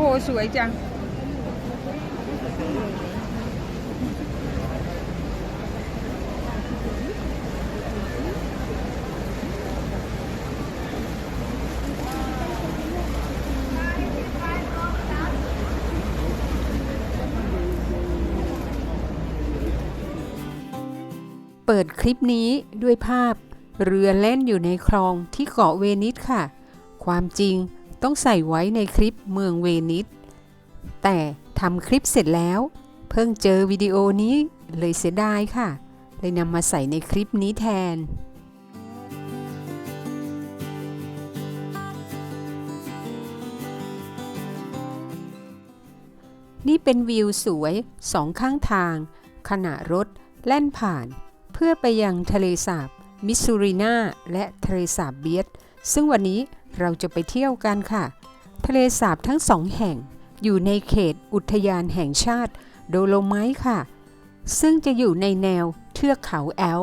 หสวยจัง เปิดคลิปนี้ด้วยภาพเรือเล่นอยู่ในคลองที่เกาะเวนิสค่ะ ความจริง ต้องใส่ไว้ในคลิปเมืองเวนิส แต่ทำคลิปเสร็จแล้ว เพิ่งเจอวิดีโอนี้เลยเสียดายค่ะ เลยนำมาใส่ในคลิปนี้แทนนี่เป็นวิวสวยสองข้างทาง ขณะรถแล่นผ่าน เพื่อไปยังทะเลสาบมิสซูรินาและทะเลสาบเบียด ซึ่งวันนี้เราจะไปเที่ยวกันค่ะ ทะเลสาบทั้งสองแห่งอยู่ในเขตอุทยานแห่งชาติโดโลไมท์ค่ะ ซึ่งจะอยู่ในแนวเทือกเขาแอล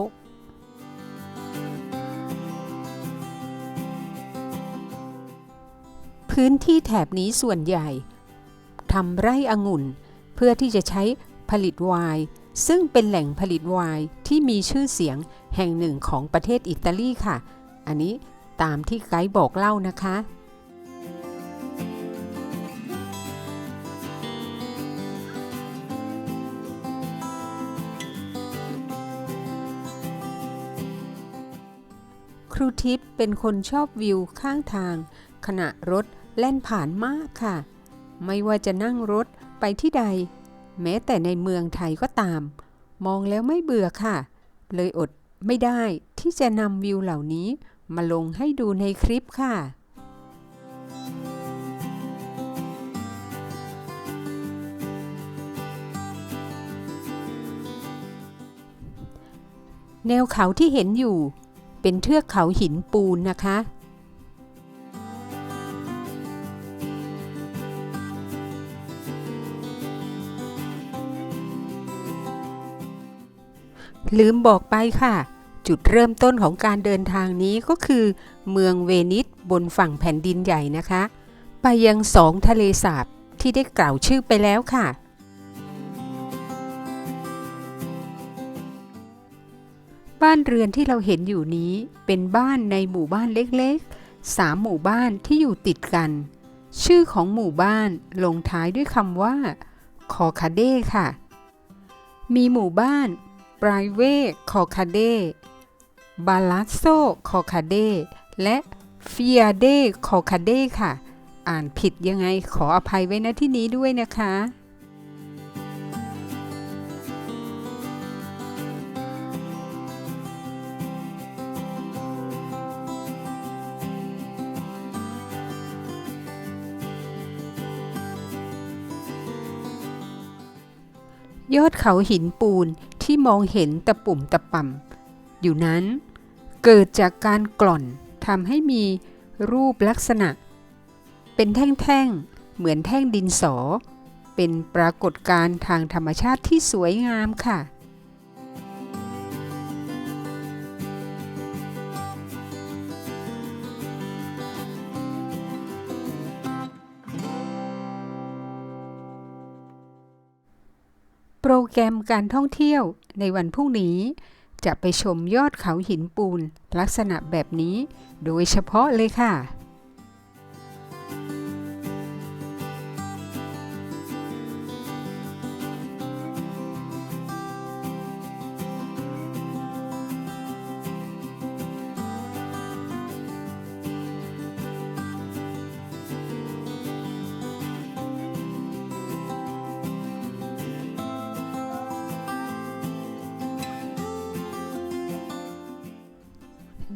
พื้นที่แถบนี้ส่วนใหญ่ทำไร่องุ่น เพื่อที่จะใช้ผลิตไวน์ซึ่งเป็นแหล่งผลิตไวน์ที่มีชื่อเสียงแห่งหนึ่งของประเทศอิตาลีค่ะ อันนี้ ตามที่ไกด์บอกเล่านะคะ ครูทิพย์เป็นคนชอบวิวข้างทาง ขณะรถแล่นผ่านมากค่ะ ไม่ว่าจะนั่งรถไปที่ใด แม้แต่ในเมืองไทยก็ตาม มองแล้วไม่เบื่อค่ะ เลยอดไม่ได้ที่จะนำวิวเหล่านี้ มาลงให้ดูในคลิปค่ะแนวเขาที่เห็นอยู่เป็นเทือกเขาหินปูนนะคะ ลืมบอกไปค่ะ จุดเริ่มต้นของการเดินทางนี้ก็คือ เมืองเวนิสบนฝั่งแผ่นดินใหญ่นะคะ ไปยังสองทะเลสาบที่ได้กล่าวชื่อไปแล้วค่ะ บ้านเรือนที่เราเห็นอยู่นี้เป็นบ้านในหมู่บ้านเล็กๆสามหมู่บ้านที่อยู่ติดกัน ชื่อของหมู่บ้านลงท้ายด้วยคำว่าคอคาเด้ค่ะ มีหมู่บ้านปรายเวคอคาเด บาลาโซคอคาเดและฟิอาเดคอคาเดค่ะ อ่านผิดยังไงขออภัยไว้ณที่นี้ด้วยนะคะยอดเขาหินปูนที่มองเห็นตะปุ่มตะป่ำอยู่นั้น เกิดจากการกล่อนทำให้มีรูปลักษณะ เป็นแท่งๆ เหมือนแท่งดินสอ เป็นปรากฏการณ์ทางธรรมชาติที่สวยงามค่ะโปรแกรมการท่องเที่ยวในวันพรุ่งนี้ จะไปชมยอดเขาหินปูน ลักษณะแบบนี้ โดยเฉพาะเลยค่ะ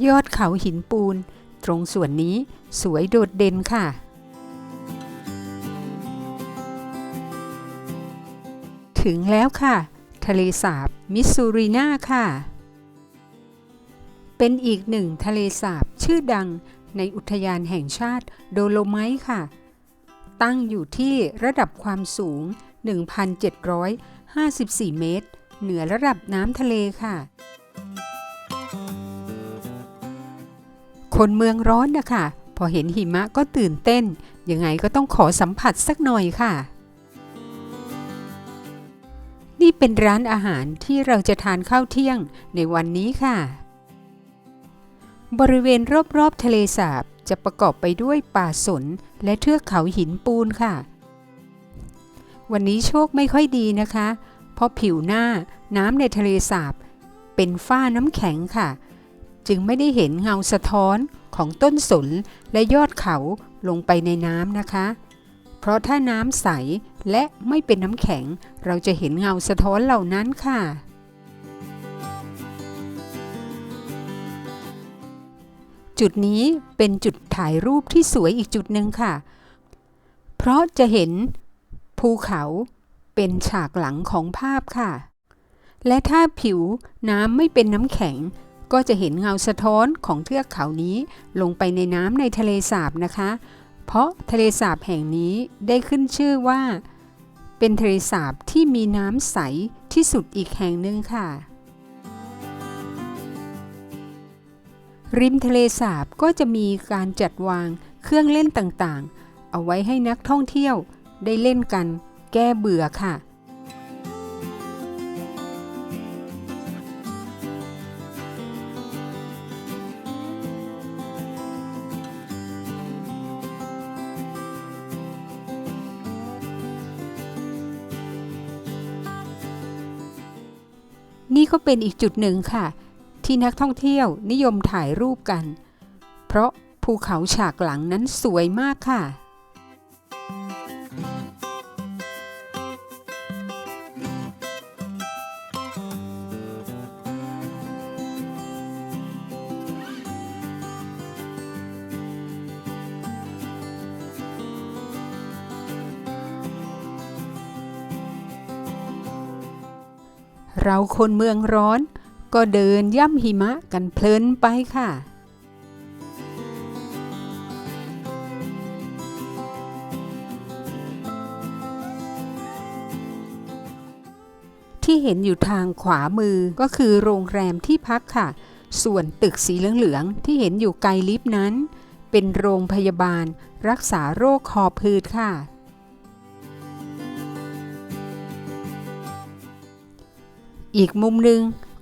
ยอดเขาหินปูน ตรงส่วนนี้สวยโดดเด่นค่ะ ถึงแล้วค่ะ ทะเลสาบมิสซูรินาค่ะ เป็นอีกหนึ่งทะเลสาบชื่อดังในอุทยานแห่งชาติโดโลไมท์ค่ะ ตั้งอยู่ที่ระดับความสูง 1,754 เมตร เหนือระดับน้ำทะเลค่ะ คนเมืองร้อนนะคะพอเห็นหิมะก็ตื่นเต้น ยังไงก็ต้องขอสัมผัสสักหน่อยค่ะ นี่เป็นร้านอาหารที่เราจะทานข้าวเที่ยงในวันนี้ค่ะ บริเวณรอบๆทะเลสาบจะประกอบไปด้วยป่าสนและเทือกเขาหินปูนค่ะ วันนี้โชคไม่ค่อยดีนะคะ เพราะผิวหน้าน้ำในทะเลสาบเป็นฝ้าน้ำแข็งค่ะ จึงไม่ได้เห็นเงาสะท้อนของต้นสนและยอดเขาลงไปในน้ำนะคะ เพราะถ้าน้ำใสและไม่เป็นน้ำแข็ง เราจะเห็นเงาสะท้อนเหล่านั้นค่ะ จุดนี้เป็นจุดถ่ายรูปที่สวยอีกจุดหนึ่งค่ะ เพราะจะเห็นภูเขาเป็นฉากหลังของภาพค่ะ และถ้าผิวน้ำไม่เป็นน้ำแข็ง ก็จะเห็นเงาสะท้อนของเทือกเขานี้ลงไปในน้ำในทะเลสาบนะคะ เพราะทะเลสาบแห่งนี้ได้ขึ้นชื่อว่า เป็นทะเลสาบที่มีน้ำใสที่สุดอีกแห่งหนึ่งค่ะ ริมทะเลสาบก็จะมีการจัดวางเครื่องเล่นต่างๆ เอาไว้ให้นักท่องเที่ยวได้เล่นกัน แก้เบื่อค่ะ นี่ก็เป็นอีกจุดหนึ่งค่ะ ที่นักท่องเที่ยวนิยมถ่ายรูปกัน เพราะภูเขาฉากหลังนั้นสวยมากค่ะ เราคนเมืองร้อน ก็เดินย่ำหิมะกันเพลินไปค่ะที่เห็นอยู่ทางขวามือก็คือโรงแรมที่พักค่ะ ส่วนตึกสีเหลืองๆที่เห็นอยู่ไกลลิฟต์นั้น เป็นโรงพยาบาลรักษาโรคคอพืดค่ะ อีกมุมหนึ่ง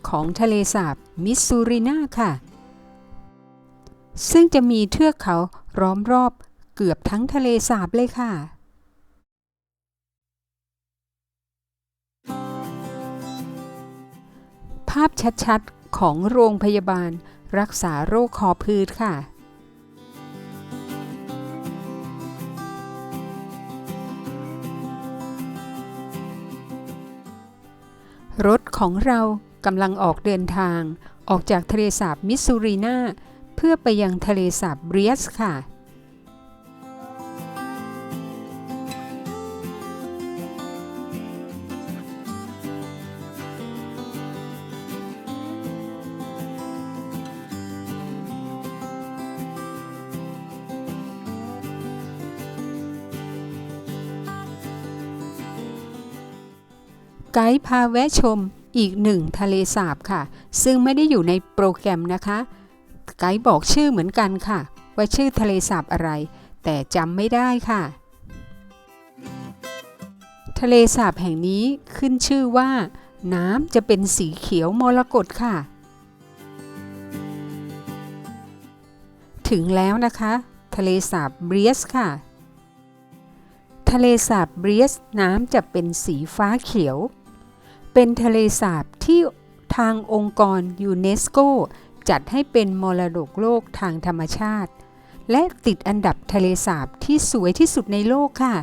ของทะเลสาบมิสซูรินาค่ะ ซึ่งจะมีเทือกเขาล้อมรอบเกือบทั้งทะเลสาบเลยค่ะภาพชัดๆ ของโรงพยาบาลรักษาโรคคอพืดค่ะ ของเรากำลังออกเดินทาง ออกจากทะเลสาบมิสซูรีนาเพื่อไปยังทะเลสาบเบรียสค่ะ ไกด์พาแวะชม อีกหนึ่งทะเลสาบค่ะ ซึ่งไม่ได้อยู่ในโปรแกรมนะคะ ไกด์บอกชื่อเหมือนกันค่ะ ว่าชื่อทะเลสาบอะไร แต่จำไม่ได้ค่ะ ทะเลสาบแห่งนี้ขึ้นชื่อว่า น้ำจะเป็นสีเขียวมรกตค่ะ ถึงแล้วนะคะ ทะเลสาบเบรียสค่ะ ทะเลสาบเบรียสน้ำจะเป็นสีฟ้าเขียว เป็นทะเลสาบที่ทางองค์กรยูเนสโกจัดให้เป็นมรดกโลกทางธรรมชาติ และติดอันดับทะเลสาบที่สวยที่สุดในโลกค่ะ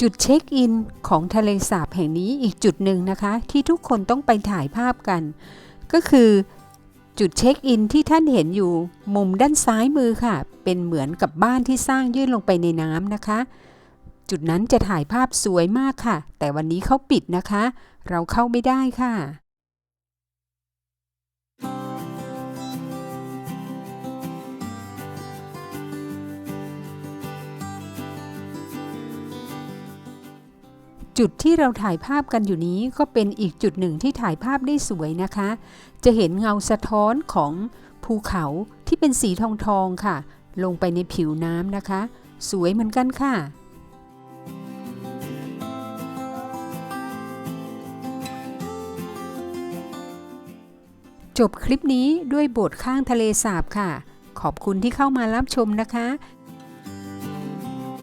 จุดเช็คอินของทะเลสาบแห่งนี้อีกจุดหนึ่งนะคะ ที่ทุกคนต้องไปถ่ายภาพกัน ก็คือ จุดเช็คอินที่ท่านเห็นอยู่มุมด้านซ้ายมือค่ะ เป็นเหมือนกับบ้านที่สร้างยื่นลงไปในน้ำนะคะ จุดนั้นจะถ่ายภาพสวยมากค่ะ แต่วันนี้เขาปิดนะคะ เราเข้าไม่ได้ค่ะ จุดที่เราถ่ายภาพกันอยู่นี้ก็เป็นอีกจุดหนึ่งที่ถ่ายภาพได้สวยนะคะ จะเห็นเงาสะท้อนของภูเขาที่เป็นสีทองทองๆค่ะ ลงไปในผิวน้ำนะคะ สวยเหมือนกันค่ะจบคลิปนี้ด้วยบสถ์ข้างทะเลสาบค่ะ ขอบคุณที่เข้ามารับชมนะคะ